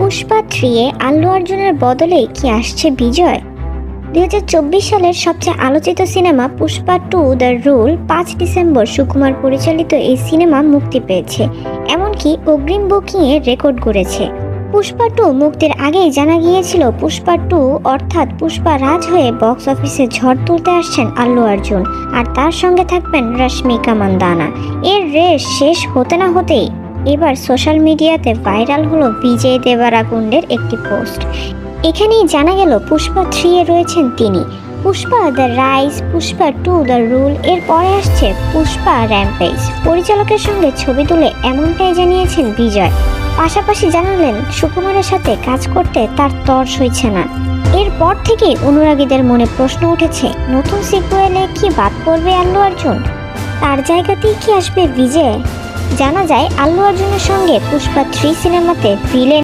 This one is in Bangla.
পুষ্পা থ্রিয়ে আল্লু অর্জুনের বদলে কি আসছে বিজয়? দুই হাজার চব্বিশ সালের সবচেয়ে আলোচিত cinema Pushpa two, the rule, পাঁচ ডিসেম্বর সুকুমার পরিচালিত এই সিনেমা মুক্তি পেয়েছে, এমনকি অগ্রিম বুকিংয়ে রেকর্ড করেছে পুষ্পা টু মুক্তির আগেই জানা গিয়েছিল পুষ্পা টু অর্থাৎ পুষ্পা রাজ হয়ে বক্স অফিসে ঝড় তুলতে আসছেন আল্লু অর্জুন, আর তার সঙ্গে থাকবেন রশ্মিকা মান্দানা। এর রেস শেষ হতে না হতেই এবার সোশ্যাল মিডিয়াতে ভাইরাল হলো বিজয় দেবারাকুণ্ডের একটি পোস্ট। এখানেই জানা গেল পুষ্পা থ্রি এ রয়েছেন তিনি। Pushpa the rise Pushpa two the rule এর পরে আসছে পুষ্পা র্যাম্পেজ। পরিচালকের সঙ্গে ছবি তুলে এমনটাই জানিয়েছেন বিজয়। পাশাপাশি জানালেন, সুকুমারের সাথে কাজ করতে তার তর হয়েছে না। এরপর থেকে অনুরাগীদের মনে প্রশ্ন উঠেছে, নতুন সিকুয়েলে কি বাদ পড়বে আল্লু অর্জুন? তার জায়গাতেই কি আসবে বিজয়? জানা যায় আল্লু অর্জুনের সঙ্গে পুষ্পা থ্রি সিনেমাতে ভিলেন